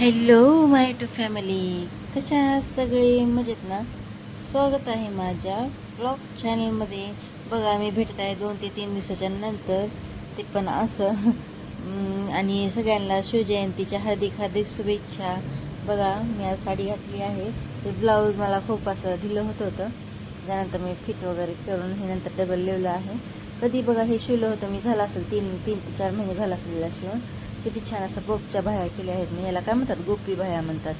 Hello my to family कशा सगळे मजेत ना? स्वागत आहे माझ्या ब्लॉग चॅनलमध्ये बघा मी भेटत आहे दोन ते तीन दिवसाच्या नंतर. ते पण असं. आणि सगळ्यांना शिवजयंतीच्या हार्दिक हार्दिक शुभेच्छा. बघा मी आज साडी घातली आहे. हे ब्लाऊज मला खूप असं ढिलं होत होतं. त्याच्यानंतर मी फिट वगैरे करून हे नंतर डबल लिवलं आहे. कधी बघा हे शिवलं होतं मी झालं असेल तीन तीन ते चार महिने झाला असेल याला शिवून. किती छान असं पोपच्या बाह्या केल्या आहेत. मी याला काय म्हणतात? गोपी बाह्या म्हणतात.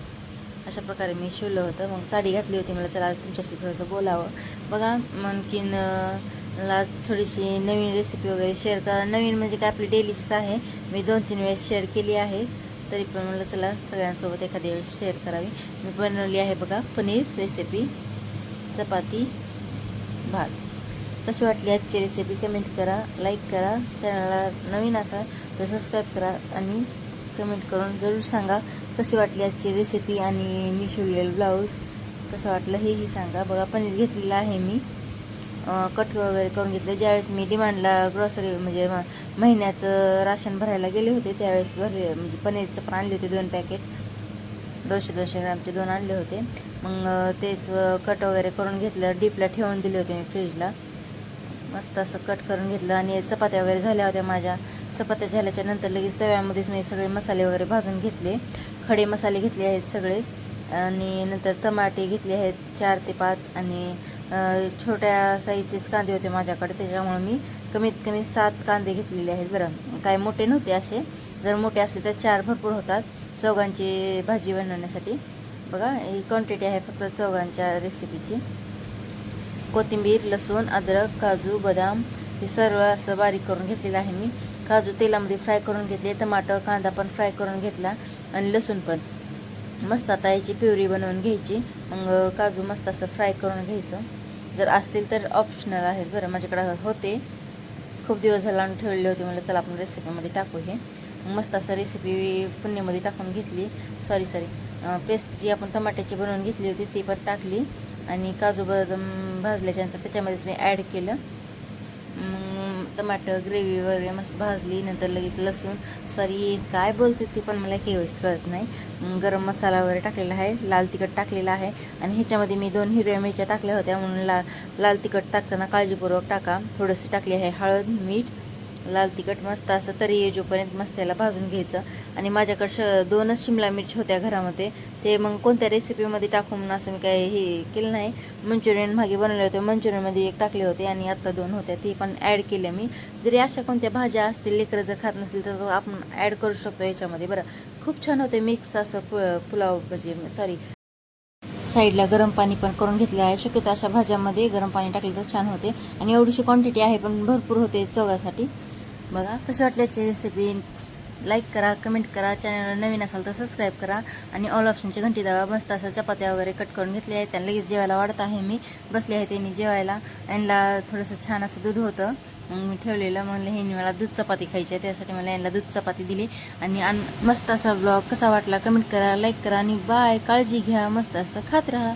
अशा प्रकारे मी शिवलं होतं. मग साडी घातली होती. मला चला आज तुमच्याशी थोडंसं बोलावं. बघा आणखीन आज थोडीशी नवीन रेसिपी वगैरे शेअर करा. नवीन म्हणजे काय? आपली डेलीच आहे. मी दोन तीन वेळेस शेअर केली आहे. तरी पण मला चला सगळ्यांसोबत एखाद्या वेळेस शेअर करावी. मी बनवली आहे बघा पनीर रेसिपी चपाती भात. कशी वाटली आजची रेसिपी कमेंट करा लाईक करा. चॅनलला नवीन असाल तर सबस्क्राईब करा आणि कमेंट करून जरूर सांगा कशी वाटली आजची रेसिपी आणि मी शिवलेलं ब्लाऊज कसं वाटलं हेही सांगा. बघा पनीर घेतलेलं आहे मी. कट वगैरे करून घेतलं. ज्यावेळेस मी डिमांडला ग्रॉसरी म्हणजे म- महिन्याचं राशन भरायला गेले होते त्यावेळेस भरले म्हणजे पनीरचं पण आणले होते दोन पॅकेट दोनशे दोनशे ग्रामचे दोन आणले होते. मग तेच कट वगैरे करून घेतलं. डीपला ठेवून दिले होते मी फ्रीजला मस्त असं कट करून घेतलं आणि चपात्या वगैरे झाल्या होत्या माझ्या. चपात्या झाल्याच्यानंतर लगेच तव्यामध्येच मी सगळे मसाले वगैरे भाजून घेतले. खडे मसाले घेतले आहेत सगळेच. आणि नंतर टमाटे घेतले आहेत चार ते पाच आणि छोट्या साईजचेच कांदे होते माझ्याकडे त्याच्यामुळे मी कमीत कमी सात कांदे घेतलेले आहेत बरं. काय मोठे नव्हते असे. जर मोठे असले तर चार भरपूर होतात. चौघांची भाजी बनवण्यासाठी. बघा ही क्वांटिटी आहे फक्त चौघांच्या रेसिपीची कोथिंबीर लसूण अद्रक काजू बदाम हे सर्व असं बारीक करून घेतलेलं आहे मी. काजू तेलामध्ये फ्राय करून घेतले टमाटर कांदा पण फ्राय करून घेतला आणि लसूण पण. मस्त आता याची प्युरी बनवून घ्यायची. मग काजू मस्त असं फ्राय करून घ्यायचं. जर असतील तर ऑप्शनल आहेत बरं माझ्याकडं होते. खूप दिवस झाला आणून ठेवले होते मला चला आपण रेसिपीमध्ये टाकू हे. मस्त असं रेसिपी पुण्यामध्ये टाकून घेतली. सॉरी सॉरी पेस्ट जी आपण टमाट्याची बनवून घेतली होती ती पण टाकली. आणि काजू बदाम भाजल्याच्यानंतर त्याच्यामध्येच मी ॲड केलं. टमाटर ग्रेव्ही वगैरे मस्त भाजली नंतर लगेच लसूण. सॉरी काय बोलते ती पण मला काही कळत नाही. गरम मसाला वगैरे टाकलेला आहे लाल तिखट टाकलेला आहे. आणि ह्याच्यामध्ये मी दोन हिरव्या मिरच्या टाकल्या होत्या म्हणून ला लाल तिखट टाकताना काळजीपूर्वक टाका. थोडंसं टाकली आहे हळद मीठ लाल तिखट मस्त असं तरी येजोपर्यंत मस्त याला भाजून घ्यायचं. आणि माझ्याकडं श दोनच शिमला मिरची होत्या घरामध्ये. ते मग कोणत्या रेसिपीमध्ये टाकून असं मी काय हे केलं नाही. मंचुरियन मागे बनवले होते. मंचुरियनमध्ये एक टाकले होते आणि आत्ता दोन होत्या. ती पण ॲड केल्या मी. जरी अशा कोणत्या भाज्या असतील लेकरं जर खात नसतील तर आपण ॲड करू शकतो याच्यामध्ये. बरं खूप छान होते मिक्स असं पु पुलाव म्हणजे सॉरी साईडला गरम पाणी पण करून घेतलं आहे. शक्यतो अशा भाज्यामध्ये गरम पाणी टाकले तर छान होते. आणि एवढीशी क्वांटिटी आहे पण भरपूर होते चौघासाठी. बघा कशी वाटल्याची रेसिपी लाईक करा कमेंट करा चॅनलवर नवीन असाल तर सबस्क्राईब करा आणि ऑल ऑप्शनची घंटी दाबा मस्त असं चपात्या वगैरे कट करून घेतल्या आहेत त्यांना लगेच जेवायला वाढत आहे मी. बसले आहे त्यांनी जेवायला. यांना थोडंसं छान असं दूध होतं. मग मी ठेवलेलं. म्हणलं ह्यांनी मला दूध चपाती खायची आहे त्यासाठी मला यांना दूध चपाती दिली. आणि मस्त असा ब्लॉग कसा वाटला कमेंट करा लाईक करा आणि बाय काळजी घ्या मस्त असं खात राहा.